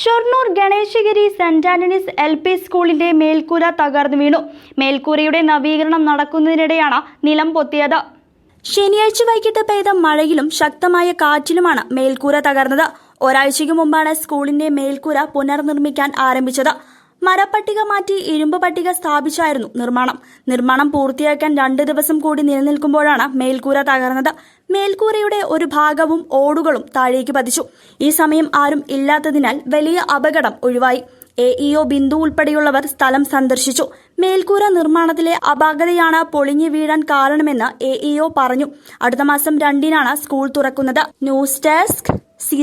Shoranur Ganeshagiri Saint Antony's L P സ്കൂളിന്റെ മേൽക്കൂര തകർന്നു വീണു. മേൽക്കൂരയുടെ നവീകരണം നടക്കുന്നതിനിടെയാണ് നിലം പൊത്തിയത്. ശനിയാഴ്ച വൈകിട്ട് പെയ്ത മഴയിലും ശക്തമായ കാറ്റിലുമാണ് മേൽക്കൂര തകർന്നത്. ഒരാഴ്ചയ്ക്ക് മുമ്പാണ് സ്കൂളിന്റെ മേൽക്കൂര പുനർനിർമ്മിക്കാൻ ആരംഭിച്ചത്. മരപ്പട്ടിക മാറ്റി ഇരുമ്പ് പട്ടിക സ്ഥാപിച്ചായിരുന്നു നിർമ്മാണം. നിർമ്മാണം പൂർത്തിയാക്കാൻ രണ്ട് ദിവസം കൂടി നിലനിൽക്കുമ്പോഴാണ് മേൽക്കൂര തകർന്നത്. മേൽക്കൂരയുടെ ഒരു ഭാഗവും ഓടുകളും താഴേക്ക് പതിച്ചു. ഈ സമയം ആരും ഇല്ലാത്തതിനാൽ വലിയ അപകടം ഒഴിവായി. എ ഇഒ ബിന്ദു ഉൾപ്പെടെയുള്ളവർ സ്ഥലം സന്ദർശിച്ചു. മേൽക്കൂര നിർമ്മാണത്തിലെ അപാകതയാണ് പൊളിഞ്ഞു വീഴാൻ കാരണമെന്ന് എ ഇഒ പറഞ്ഞു. അടുത്ത മാസം രണ്ടിനാണ് സ്കൂൾ തുറക്കുന്നത്. News desk C